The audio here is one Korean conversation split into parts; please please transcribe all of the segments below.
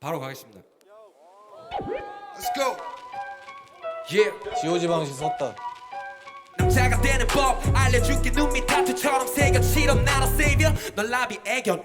바로 가겠습니다. Let's go. Yeah. 지오지 방식 썼다. 남자가 되는 법 알려줄게 눈 밑 타투처럼 새겨치던 나라 세이비어 널 나비 애견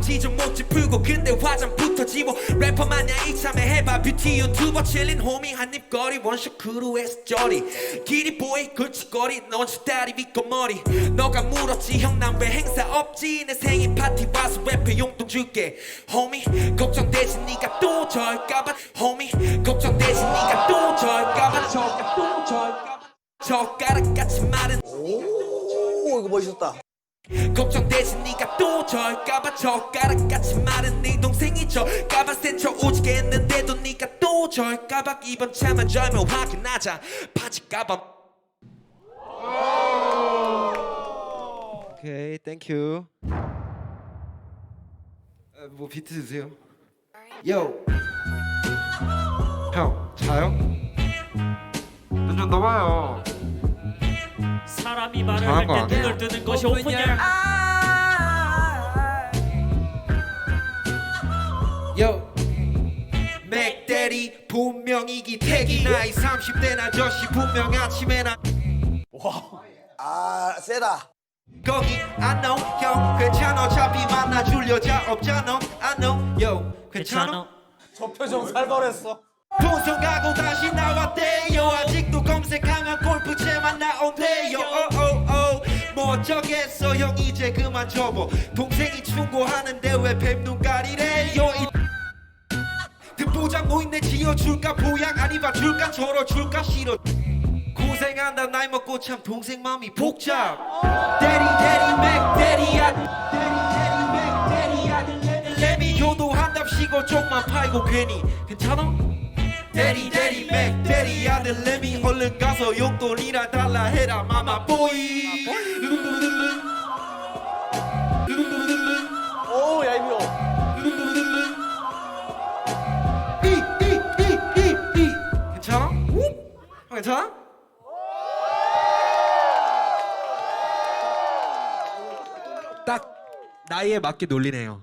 지좀 못지 풀고 근데 화장부터 지워. 래퍼 마냥 이참에 해봐. 뷰티 유튜버 칠린 호밍 한입 거리 원샷 크루에서 저리. 길이 보이 걸치거리. 넌 다리 밑고 머리. 너가 물었지. 형 난 왜 행사 없지? 내 생일 파티 와서 래퍼 용돈 줄게. 호미 걱정되지. 네가 또 절까봐. 호미 걱정되지. 네가 또 절까봐. 저가 또 절까봐. 젓가락같이 마른 오 이거 멋있었다. 걱정되지 네가 또 절까봐 젓가락같이 마른 네 동생이 절까봐 센쳐 오지게 했는데도 네가 또 절까봐 이번 차만 절면 확인하자. 바지 가방 오케이 땡큐 어, 뭐 비트 주세요. 요 형, 자요? 좀 넘어요 사람이 말을 잘한 거할때 아니야? 눈을 뜨는 것이 오픈이야. 요 맥대리 분명히 기택이 나이 30대 나 저씨 분명 아침에 나 아 세다. 거기 know 형. 괜찮아. 어차피 만나줄 여자 없잖아. I know yo 괜찮아? 저 표정 살벌했어. 본선 가고 다시 나왔대요. 아직도 검색하면 골프채만 나온대요 어쩌겠어? 형 이제 그만 접어. 동생이 충고하는데 왜 뱀눈 가리래요 이 등보장 노인네. 지어줄까? 보양 아니 봐줄까? 절어줄까? 싫어. 고생한다. 나이 먹고 참 동생 맘이 복잡. 대리 대리 맥 대리야 대리 대리 맥 대리야 레미 효도한답시고 쪽만 팔고 괜히. 괜찮아? 대리 대리 맥 대리 아들 레미 얼른 가서 용돈이나 달라 해라 마마 보이 오 얄미워. 이이이이이 괜찮아? 형 괜찮아? 딱 나이에 맞게 놀리네요